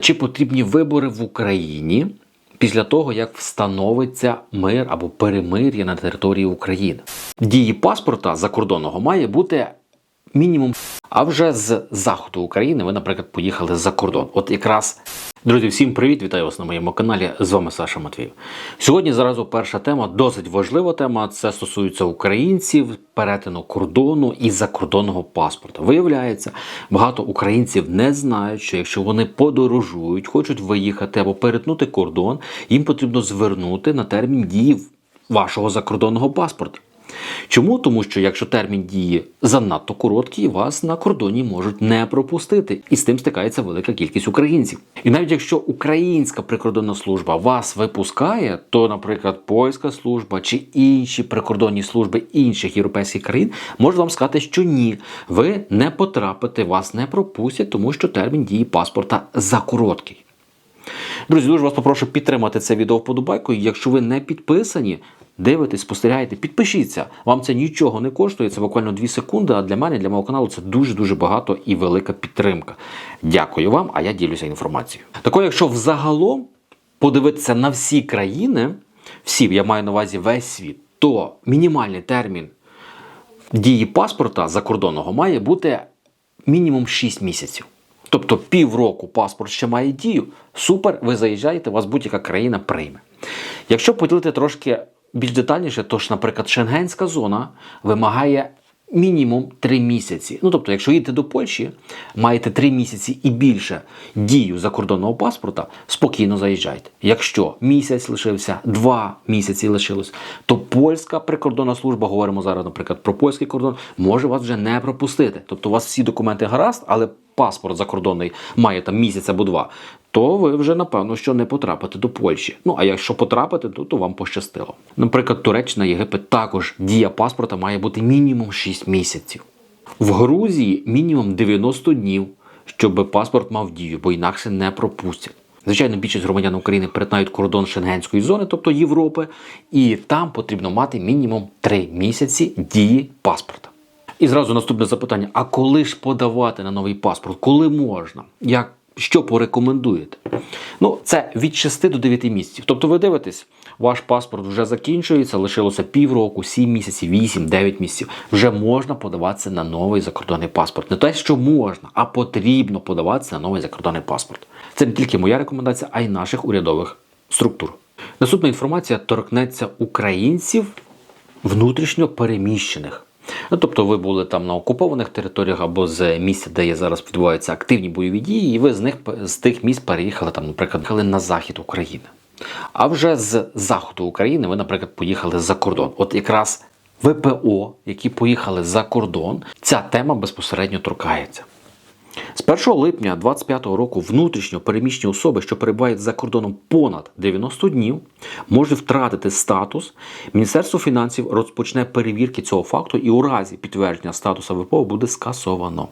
Чи потрібні вибори в Україні після того, як встановиться мир або перемир'я на території України? Дії паспорта закордонного має бути мінімум. А вже з заходу України ви, наприклад, поїхали за кордон. От якраз друзі, всім привіт! Вітаю вас на моєму каналі. З вами Саша Матвіїв. Сьогодні зразу перша тема, досить важлива тема. Це стосується українців, перетину кордону і закордонного паспорта. Виявляється, багато українців не знають, що якщо вони подорожують, хочуть виїхати або перетнути кордон, їм потрібно звернути на термін дії вашого закордонного паспорта. Чому? Тому що якщо термін дії занадто короткий, вас на кордоні можуть не пропустити, і з тим стикається велика кількість українців. І навіть якщо українська прикордонна служба вас випускає, то, наприклад, польська служба чи інші прикордонні служби інших європейських країн можуть вам сказати, що ні, ви не потрапите, вас не пропустять, тому що термін дії паспорта закороткий. Друзі, дуже вас попрошу підтримати це відео вподобайкою. Якщо ви не підписані, дивитесь, спостерігаєте, підпишіться. Вам це нічого не коштує, це буквально 2 секунди. А для мене, для мого каналу, це дуже-дуже багато і велика підтримка. Дякую вам, а я ділюся інформацією. Також, якщо взагалом подивитися на всі країни, всі, я маю на увазі весь світ, то мінімальний термін дії паспорта закордонного має бути мінімум 6 місяців. Тобто півроку паспорт ще має дію. Супер, ви заїжджаєте, вас будь-яка країна прийме. Якщо поділити трошки більш детальніше, то ж, наприклад, шенгенська зона вимагає мінімум 3 місяці. Ну тобто, якщо їдете до Польщі, маєте 3 місяці і більше дію закордонного паспорта, спокійно заїжджайте. Якщо місяць лишився, 2 місяці лишилось, то польська прикордонна служба, говоримо зараз, наприклад, про польський кордон, може вас вже не пропустити. Тобто у вас всі документи гаразд, але паспорт закордонний має там місяць або два, то ви вже напевно що не потрапите до Польщі. Ну а якщо потрапите, то, то вам пощастило. Наприклад, Туреччина, Єгипет також дія паспорта має бути мінімум 6 місяців. В Грузії мінімум 90 днів, щоб паспорт мав дію, бо інакше не пропустять. Звичайно, більшість громадян України перетинають кордон Шенгенської зони, тобто Європи, і там потрібно мати мінімум 3 місяці дії паспорта. І зразу наступне запитання: а коли ж подавати на новий паспорт? Коли можна? Як що порекомендуєте? Ну, це від 6 до 9 місяців. Тобто, ви дивитесь, ваш паспорт вже закінчується, лишилося півроку, 7 місяців, 8, 9 місяців. Вже можна подаватися на новий закордонний паспорт. Не те, що можна, а потрібно подаватися на новий закордонний паспорт. Це не тільки моя рекомендація, а й наших урядових структур. Наступна інформація торкнеться українців внутрішньо переміщених. Ну, тобто ви були там на окупованих територіях або з місця, де є зараз відбуваються активні бойові дії, і ви з них з тих місць переїхали там, наприклад, на захід України. А вже з заходу України ви, наприклад, поїхали за кордон. От якраз ВПО, які поїхали за кордон, ця тема безпосередньо торкається. З 1 липня 2025 року внутрішньо переміщені особи, що перебувають за кордоном понад 90 днів, можуть втратити статус. Міністерство фінансів розпочне перевірки цього факту і у разі підтвердження статусу ВПО буде скасовано.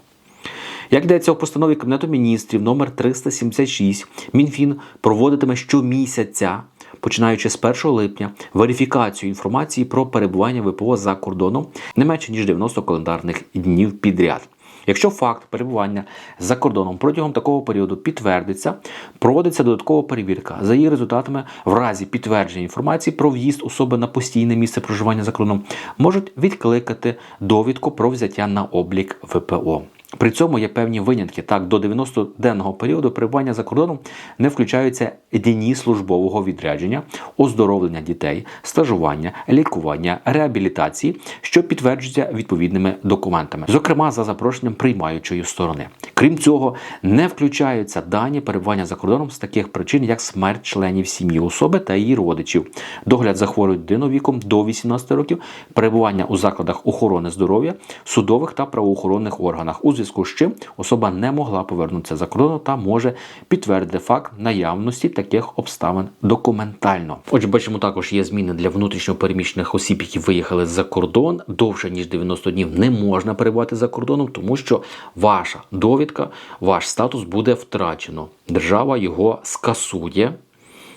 Як йдеться у постанові Кабінету міністрів номер 376, МінФін проводитиме щомісяця, починаючи з 1 липня, верифікацію інформації про перебування ВПО за кордоном не менше ніж 90 календарних днів підряд. Якщо факт перебування за кордоном протягом такого періоду підтвердиться, проводиться додаткова перевірка. За її результатами, в разі підтвердження інформації про в'їзд особи на постійне місце проживання за кордоном, можуть відкликати довідку про взяття на облік ВПО. При цьому є певні винятки. Так, до 90-денного періоду перебування за кордоном не включаються дні службового відрядження, оздоровлення дітей, стажування, лікування, реабілітації, що підтверджуються відповідними документами, зокрема за запрошенням приймаючої сторони. Крім цього, не включаються дані перебування за кордоном з таких причин, як смерть членів сім'ї особи та її родичів, догляд за хворою дитиною віком до 18 років, перебування у закладах охорони здоров'я, судових та правоохоронних органах. У зв'язку з чим особа не могла повернутися за кордон та може підтвердити факт наявності таких обставин документально. Отже, бачимо, також є зміни для внутрішньопереміщених осіб, які виїхали за кордон. Довше ніж 90 днів не можна перебувати за кордоном, тому що ваша довідка, ваш статус буде втрачено. Держава його скасує.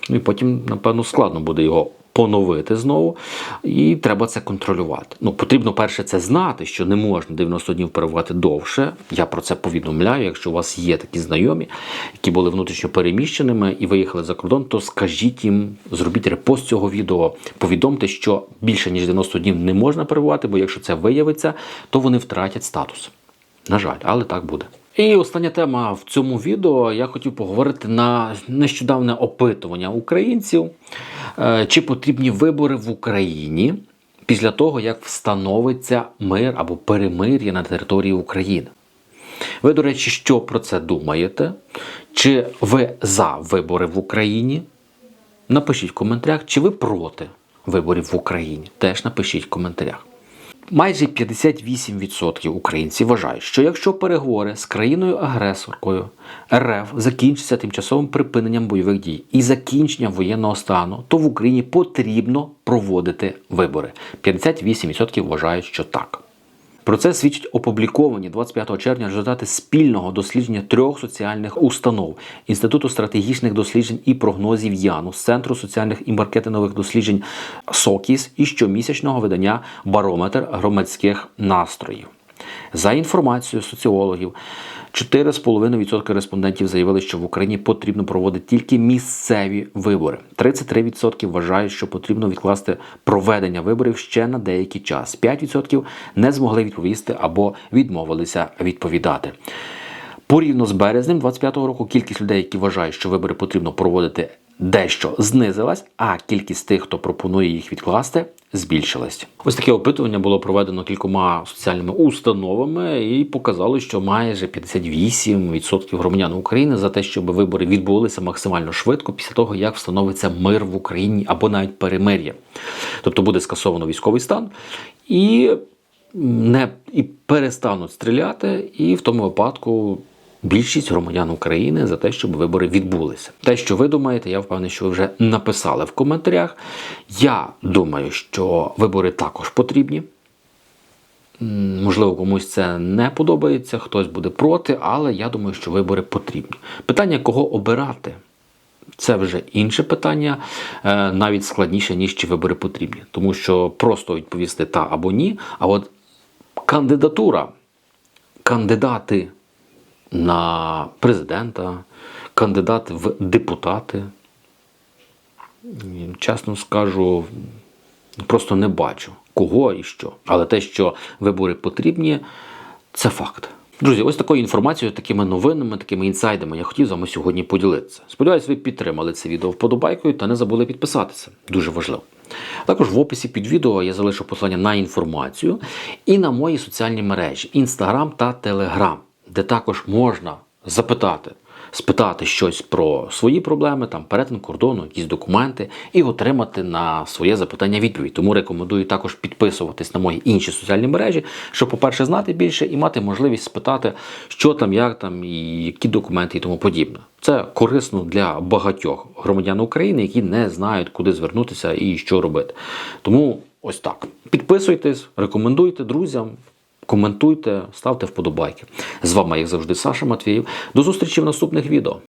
Ну і потім, напевно, складно буде його поновити знову, і треба це контролювати. Ну, потрібно перше це знати, що не можна 90 днів перебувати довше. Я про це повідомляю. Якщо у вас є такі знайомі, які були внутрішньо переміщеними і виїхали за кордон, то скажіть їм, зробіть репост цього відео, повідомте, що більше ніж 90 днів не можна перебувати, бо якщо це виявиться, то вони втратять статус. На жаль, але так буде. І остання тема в цьому відео я хотів поговорити на нещодавне опитування українців, е, чи потрібні вибори в Україні після того, як встановиться мир або перемир'я на території України. Ви, до речі, що про це думаєте? Чи ви за вибори в Україні? Напишіть в коментарях, чи ви проти виборів в Україні. Теж напишіть в коментарях. Майже 58% українців вважають, що якщо переговори з країною-агресоркою РФ закінчаться тимчасовим припиненням бойових дій і закінченням воєнного стану, то в Україні потрібно проводити вибори. 58% вважають, що так. Про це свідчать опубліковані 25 червня результати спільного дослідження трьох соціальних установ Інституту стратегічних досліджень і прогнозів ЯНУ, Центру соціальних і маркетингових досліджень СОКІС і щомісячного видання Барометр громадських настроїв. За інформацією соціологів, 4,5% респондентів заявили, що в Україні потрібно проводити тільки місцеві вибори. 33% вважають, що потрібно відкласти проведення виборів ще на деякий час. 5% не змогли відповісти або відмовилися відповідати. Порівняно з березнем 25-го року кількість людей, які вважають, що вибори потрібно проводити дещо знизилась, а кількість тих, хто пропонує їх відкласти, збільшилась. Ось таке опитування було проведено кількома соціальними установами і показало, що майже 58% громадян України за те, щоб вибори відбулися максимально швидко після того, як встановиться мир в Україні або навіть перемир'я. Тобто буде скасовано військовий стан і не і перестануть стріляти, і в тому випадку більшість громадян України за те, щоб вибори відбулися. Те, що ви думаєте, я впевнений, що ви вже написали в коментарях. Я думаю, що вибори також потрібні. Можливо, комусь це не подобається, хтось буде проти, але я думаю, що вибори потрібні. Питання, кого обирати, це вже інше питання, е, навіть складніше, ніж чи вибори потрібні. Тому що просто відповісти та або ні. А от кандидатура, кандидати на президента, кандидати в депутати, чесно скажу, просто не бачу кого і що. Але те, що вибори потрібні, це факт. Друзі, ось такою інформацією, такими новинами, такими інсайдами я хотів з вами сьогодні поділитися. Сподіваюсь, ви підтримали це відео вподобайкою та не забули підписатися. Дуже важливо. Також в описі під відео я залишу посилання на інформацію і на мої соціальні мережі Instagram та Telegram, де також можна запитати, спитати щось про свої проблеми, там перетин кордону, якісь документи, і отримати на своє запитання відповідь. Тому рекомендую також підписуватись на мої інші соціальні мережі, щоб, по-перше, знати більше і мати можливість спитати, що там, як там, і які документи і тому подібне. Це корисно для багатьох громадян України, які не знають, куди звернутися і що робити. Тому ось так. Підписуйтесь, рекомендуйте друзям. Коментуйте, ставте вподобайки. З вами, як завжди, Саша Матвіїв. До зустрічі в наступних відео.